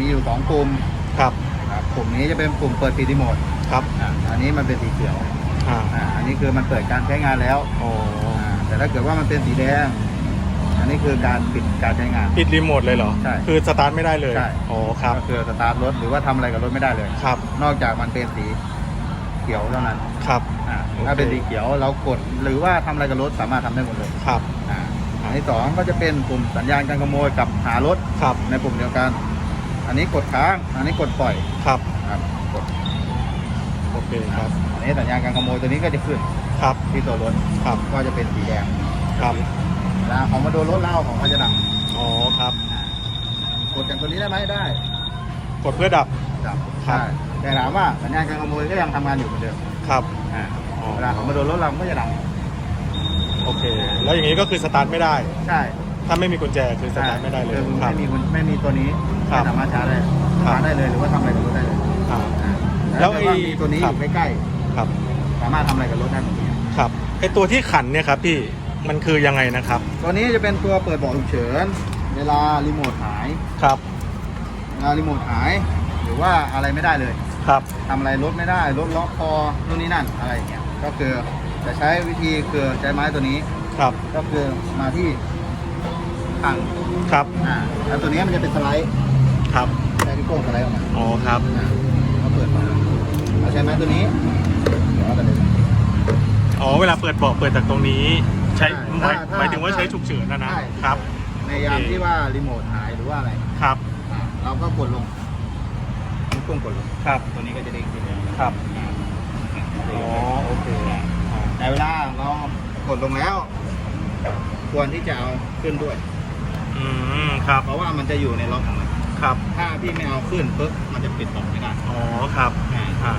มีอยู่สองปุ่มครับครับปุ่มนี้จะเป็นปุ่มเปิดปิดรีโมทครับอ่าอันนี้มันเป็นสีเขียวอ่าอ่าอันนี้คือมันเปิดการใช้งานแล้วอ๋ออ่าแต่ถ้าเกิดว่ามันเป็นสีแดง อันนี้คือการปิดการใช้งาน ปิดรีโมทเลยเหรอใช่คือสตาร์ทไม่ได้เลยใช่ อ๋อครับก็คือสตาร์ทรถหรือว่าทำอะไรกับรถไม่ได้เลย ครับนอกจากมันเป็นสีเขียวเท่านั้นครับ อ่าโอเค ถ้าเป็นสีเขียวเรากดหรือว่าทำอะไรกับรถสามารถทำได้หมดเลยครับอ่าอันที่สองก็จะเป็นปุ่มสัญญาณการขโมยกับหารถครับในปุ่มเดียวกัน อันนี้กดค้าง อันนี้กดปล่อยครับ ครับกดโอเคครับอันนี้สัญญาณการขโมยตัวนี้ก็จะขึ้นครับที่ตัวรถครับ ก็จะเป็นสีแดงครับเวลาของมาโดนรถเล่าของเขาจะดับอ๋อครับ กดอย่างตัวนี้ได้ไหมได้กดเพื่อดับ ดับครับ ใช่แต่ถามว่าสัญญาณการขโมยก็ยังทำงานอยู่เหมือนเดิมครับ อ่าอ๋อ เวลาของมาโดนรถเรามันก็จะดังโอเค แล้วอย่างนี้ก็คือสตาร์ทไม่ได้ ใช่ ถ้าไม่มีกุญแจคือสตาร์ทไม่ได้เลยคือครับไม่มีคนไม่มีตัวนี้ครับไม่สามารถชาร์จได้ครับชาร์จได้เลยหรือว่าทำอะไรกับรถได้เลยอ่า อ่าแล้แล้ววถ้าไอ้มีตัวนี้อครับ ยู่ใกล้ครับ ๆสามารถทำอะไรกับรถได้หมดเลยครับไอตัวที่ขันเนี่ยครับพี่มันคือยังไงนะครับตัวนี้จะเป็นตัวเปิดเบาะฉุกเฉิน เวลารีโมทหายครับเวลารีโมทหาย หรือว่าอะไรไม่ได้เลยครับทำอะไรรถไม่ได้รถล็อกคอนู่นนี่นั่นอะไรอย่างเงี้ยก็คือจะใช้วิธีคือใช้ไม้ตัวนี้ ครับก็คือมาที่ ขังครับอ่าแล้วตัวนี้มันจะเป็นสไลด์ครับใช้ที่โค้งสไลด์ออกมาอ๋อครับอ่าเราเปิดมาเราใช้ไม้ตัวนี้เดี๋ยวเราจะเดิน อ๋อเวลาเปิดเบาะเปิดจากตรงนี้ ใช้ใช่หมายถ้าหมายถึงว่าถ้าใช้ฉุกเฉินนะนะใช่ ครับ ในยามที่ว่ารีโมทหายหรือว่าอะไรครับอ่าเราก็กดลงลูกกุ้งกดลงครับตัวนี้ก็จะเด้งขึ้นครับอ๋อโอเคอ่าแต่เวลาเรากดลงแล้ว ควรที่จะเอาขึ้นด้วย อืมครับเพราะว่ามันจะอยู่ในล็อกของมันครับถ้าพี่ไม่เอาขึ้นปุ๊บมันจะปิดต่อไม่ได้อ๋อครับอ่า อ่า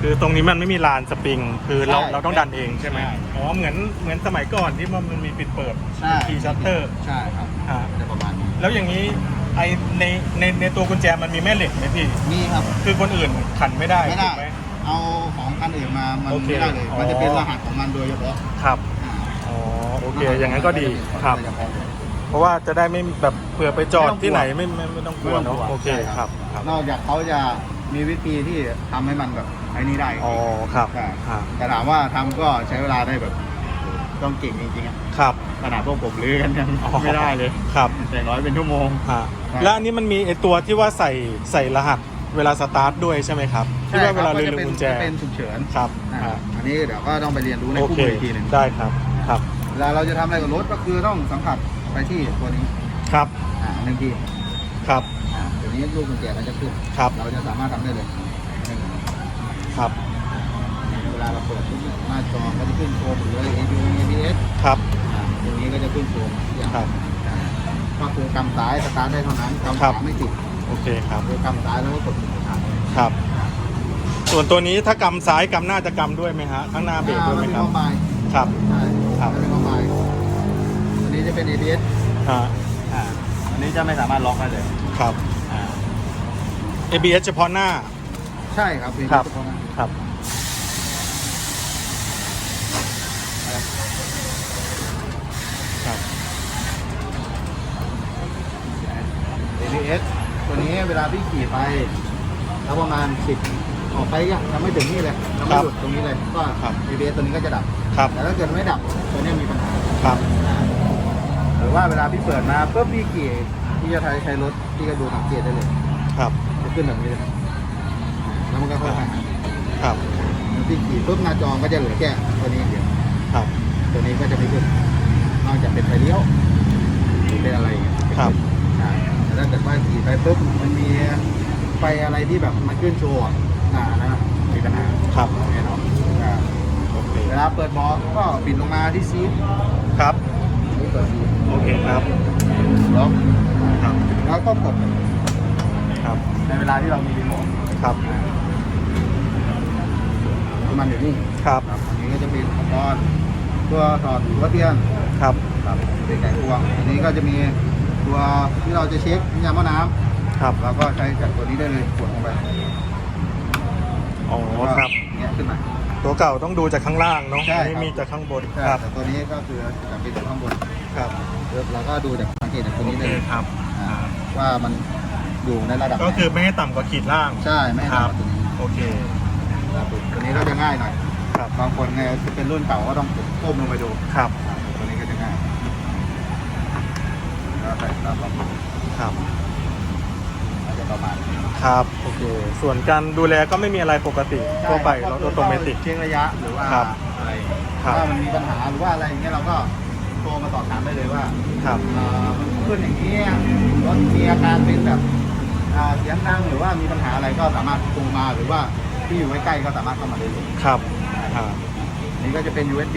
คือตรงนี้มันไม่มีลานสปริง คือเราใช่เราต้องดันเองใช่ไหมใช่ อ๋อเหมือนเหมือนสมัยก่อนที่มันมีปิดเปิดใช่คีย์ชัตเตอร์ใช่ครับอ่าจะประมาณนี้แล้วอย่างนี้ไอในในในตัวกุญแจมันมีแม่เหล็กไหมพี่ นี่ครับ คือคนอื่นขันไม่ได้ไม่ได้ ถูกไหมเอาของคันอื่นมามันโอเคไม่ได้เลยอ๋อมันจะเป็นรหัสของมันโดยเฉพาะครับ อ่าอ๋อโอเค อย่างนั้นก็ดีครับ โดยเฉพาะ เพราะว่าจะได้ไม่แบบเผื่อไปจอดไม่ต้องกลัวที่ไหนไม่ไม่ไม่ต้องกลัวไม่ต้เนาะองกลัวโอเคใช่คครัรับบครับ นอกจากเขาจะมีวิธีที่ทำให้มันแบบไอ้นี่ได้อ๋อครับ ใช่อ่าแต่ถามว่าทำก็ใช้เวลาได้แบบ ต้องเก่งจริงๆอะครับขนาดพวกผมลื้อกันยังอ๋อไม่ได้เลยครับอย่างน้อยเป็นชั่วโมง ฮะใช่ แล้วอันนี้มันมีไอตัวที่ว่าใส่ใส่รหัสเวลาสตาร์ทด้วยใช่ไหมครับที่ว่าเวลาลืมก็จะป็นกุญแจจะเป็นฉุกเฉินครับอ่าอ่าอันนี้เดี๋ยวก็ต้องไปเรียนรู้ในโอคู่เคมืออีกทีหนึ่ง ได้ครับครับ เวลาเราจะทำอะไรกับรถก็คือต้องสัมผัส ไปที่ตัวนี้ครับอ่าหนึ่งทีครับอ่าตัวนี้ลูกกุญแจมันจะขึ้นครับเราจะสามารถทำได้เลยหนึ่งครับเวลาเราเปิดปุ๊บหน้าจอก็จะขึ้นโชว์หมดเลย ABS ABS ครับ อ่าตรงนี้ก็จะขึ้นโชว์ทุกอย่างครับอ่าก็คือกำซ้ายสตาร์ทได้เท่านั้นกำครัขบวาไม่ติดโอเคครับคือกำซ้ายแล้วก็กดปุ่มสตาร์ทครับ ส่วนตัวนี้ถ้ากำซ้ายกำหน้าจะกำด้วยไหมฮะข้างหน้าเบรกด้วยไหมเป็นครับข้อมายครับ ใช่ครับเป็นข้อมายอันนี้จะ เป็น ABS ฮะอ่าอันนี้จะไม่สามารถล็อกได้เลยครับ อ่า ABS เฉพาะหน้า ใช่ครับ ABS ครับ เฉพาะหน้าครับ ครับ ABS ตัวนี้เวลาพี่ขี่ไปแล้วประมาณ 10 ออกไปยังยังไม่ถึงนี่เลยยังไม่หยุดตรงนี้เลยก็ ครับ ABS ตัวนี้ก็จะดับ ครับ แต่ถ้าเกิดไม่ดับตัวนี้มีปัญหาครับ หรือว่าเวลาพี่เปิดมาปุ๊บพี่ขี่พี่จะใช้ใช้รถพี่ก็ดูสังเกตได้เลยครับจะขึ้นแบบนี้เลยแล้วมันก็ค่อยๆหายครับแล้วพี่ขี่ปุ๊บหน้าจอก็จะเหลือแค่ตัวนี้อย่างเดียวครับ ตัวนี้ก็จะไม่ขึ้นนอกจากเป็นไฟเลี้ยวหรือเป็นอะไรอย่างเงี้ยครับใช่แต่ถ้าเกิดว่าขี่ไปปุ๊บมันมีไฟอะไรที่แบบมันขึ้นโชว์อะอ่านะมีปัญหาครับแน่นอนอ่าโอเคเวลาเปิดบอลก็ปิดลงมาที่ซีทครับนี่เปิดซีทโอ เคครับล็อกครับแล้วก็กดครับในเวลาที่เรามีรีโมทครับอ่ามันอยู่นี่ครับครับอันนี้ก็จะเป็นอุปกรณ์ตัวถอดหัวเทียนครับครับเป็นไก่พวงอันนี้ก็จะมีตัวที่เราจะเช็คน้ำยาหม้อน้ครับำเราก็ใช้จากตัวนี้ได้เลยกดลงไปอ๋อแล้วก็ครับเงี้ยขึ้นมาตัวเก่าต้องดูจากข้างล่างเนาะใช่อันครับนี้มีจากข้างบนใช่ครับแต่ตัวนี้ก็คือจะเป็นจากข้างบนครับ เราก็ดูจากสังเกตจากตัวโอนี้เคเลยครับอ่าว่ามันอยู่ในระดับก็คือไม่ให้ต่ำกว่าขีดล่างใช่ไม่ให้ครัต่ำบกว่าตัวนี้โอเคครับตัวนี้ก็จะง่ายหน่อยครับบางคนเนี่ยเป็นรุ่นเก่าก็ต้องก้มลงไปดูครับตัวนี้ก็จะง่ายแล้วใส่ตามลำดับครับก็จะประมาณนี้ครับโอเค ส่วนการดูแลก็ไม่มีอะไรปกติทั่วไปรถออโตเมติกเช็คระยะหรือว่าครับอะไรครับถ้ามันมีปัญหาหรือว่าอะไรอย่างเงี้ยเราก็ โทรมาสอบถามได้เลยว่าครับเอ่อมันขึ้นอย่างนี้รถมีอาการเป็นแบบอ่าเสียงดังหรือว่ามีปัญหาอะไรก็สามารถโทรมาหรือว่าที่อยู่ใกล้ๆก็สามารถเข้ามาได้เลยครับอ่าอันนี่ก็จะเป็น USB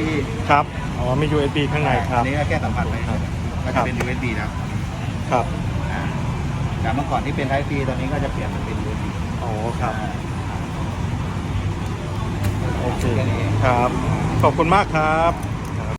ครับอ๋อมี USB ข้างในครัอับนนี้ก็แค่สัมผัสไปครับ ก็ครัจะบเป็น USB นะครับอ่าจากเมื่อก่อนที่เป็น Type C ตอนนี้ก็จะเปลี่ยนมาเป็น USB อ๋อครับโอเคแค่นี้เอง ครับ ขอบคุณมากครับ